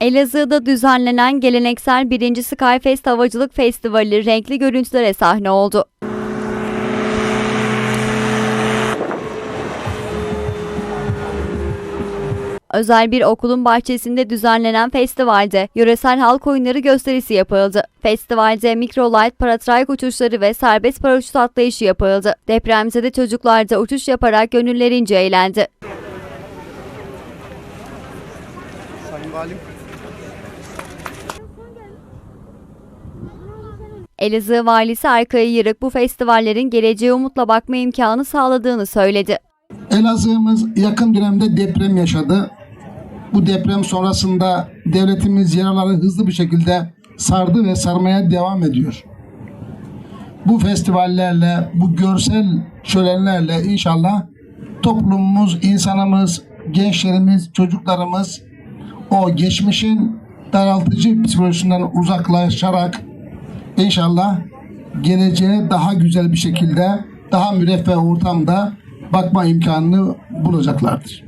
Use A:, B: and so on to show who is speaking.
A: Elazığ'da düzenlenen geleneksel 1. Skyfest Havacılık Festivali renkli görüntülere sahne oldu. Özel bir okulun bahçesinde düzenlenen festivalde yöresel halk oyunları gösterisi yapıldı. Festivalde mikrolight paratrayk uçuşları ve serbest paraşüt atlayışı yapıldı. Depremzede çocuklar da uçuş yaparak gönüllerince eğlendi.
B: Sayın Valim.
A: Elazığ Valisi Erkay Yırık bu festivallerin geleceğe umutla bakma imkanı sağladığını söyledi.
C: Elazığ'ımız yakın dönemde deprem yaşadı. Bu deprem sonrasında devletimiz yaraları hızlı bir şekilde sardı ve sarmaya devam ediyor. Bu festivallerle, bu görsel şölenlerle inşallah toplumumuz, insanımız, gençlerimiz, çocuklarımız o geçmişin daraltıcı psikolojisinden uzaklaşarak inşallah geleceğe daha güzel bir şekilde, daha müreffeh ortamda bakma imkanını bulacaklardır.